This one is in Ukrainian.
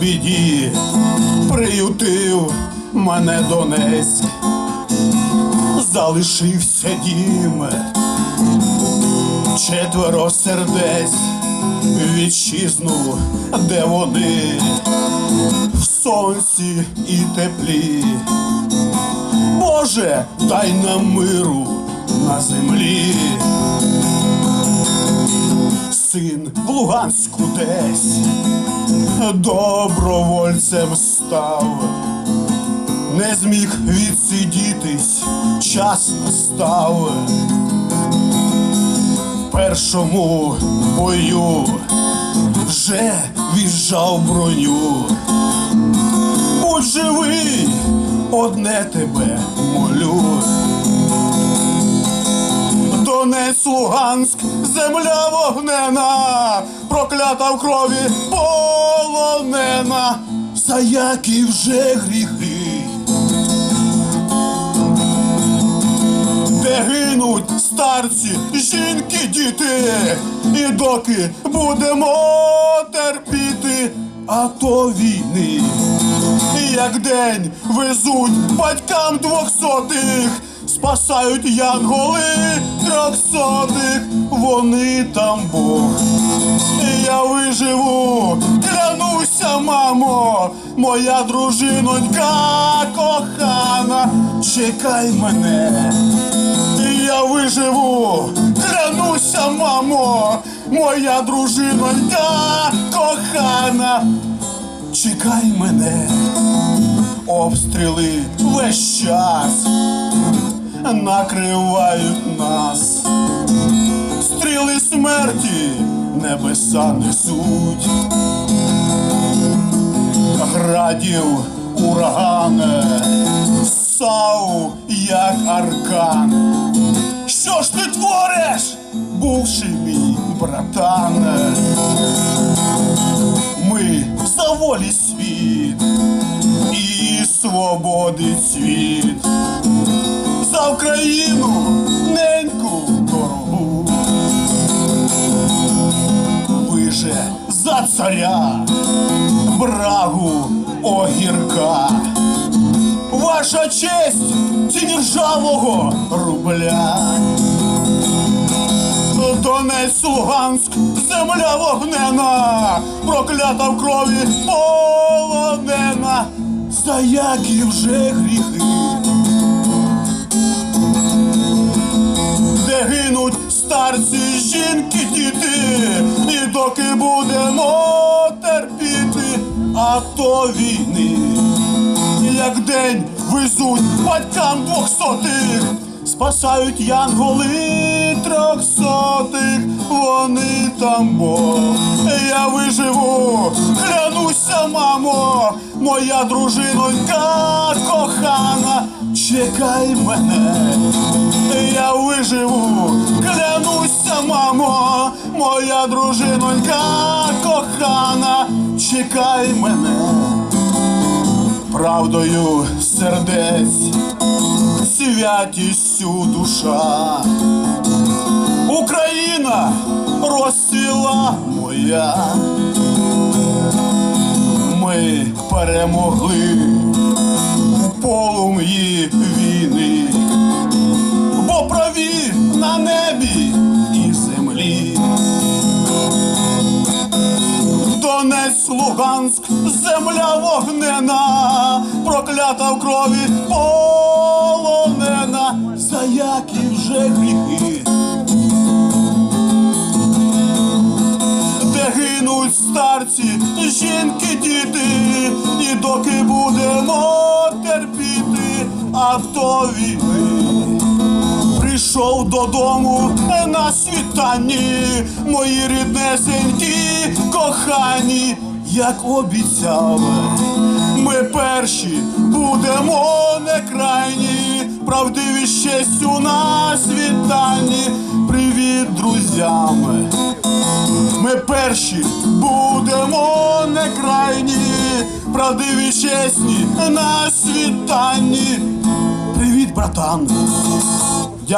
біді приютив мене Донецьк, залишився дім, четверо сердець, вітчизну, де вони в сонці і теплі. Боже, дай нам миру на землі. Син в Луганську десь добровольцем став, не зміг відсидітись, час настав. В першому бою вже віжжав броню. Будь живий, одне тебе молю. Донець, Луганськ, земля вогнена, проклята в крові полонена, за які вже гріхи. Де гинуть старці, жінки, діти, і доки будемо терпіти, а то війни, як день везуть батькам двохсотих, спасають янголи трьохсотих, вони там Бог. Я виживу, клянуся, мамо, моя дружинонька кохана, чекай мене. Я виживу, клянуся, мамо, моя дружинонька кохана, чекай мене, обстріли весь час накривають нас, стріли смерті небеса несуть, градів урагане, сау, як аркан. Що ж ти твориш, бувши мій братане? Ми за волі світ і свободи світ, за Україну неньку дорогу. Ви же за царя, брагу огірка. Ваша честь ціні ржавого рубля. Донець, Луганськ, земля вогнена, проклята в крові полонена, за які вже гріхи. Жінки, діти, і доки будемо терпіти, а то війни. Як день везуть батькам двохсотих, спасають янголи трьохсотих, вони там Бог. Я виживу, клянуся, мамо, моя дружинонька кохана, чекай мене, я виживу, клянуся, мамо, моя дружинонька кохана, чекай мене правдою сердець, святістю душа. Україна розсіла моя. Ми перемогли в полум'ї війни, бо праві на небі Луганськ, земля вогнена, проклята в крові полонена, за які вже гріхи. Де гинуть старці, жінки, діти, і доки будемо терпіти, авто війни прийшов додому на світанні, мої ріднесенькі кохані, як обіцяли, ми перші будемо не крайні, правдиві щастю на світанні. Привіт, друзями! Ми перші будемо не крайні, правдиві чесні на світанні. Привіт, братан!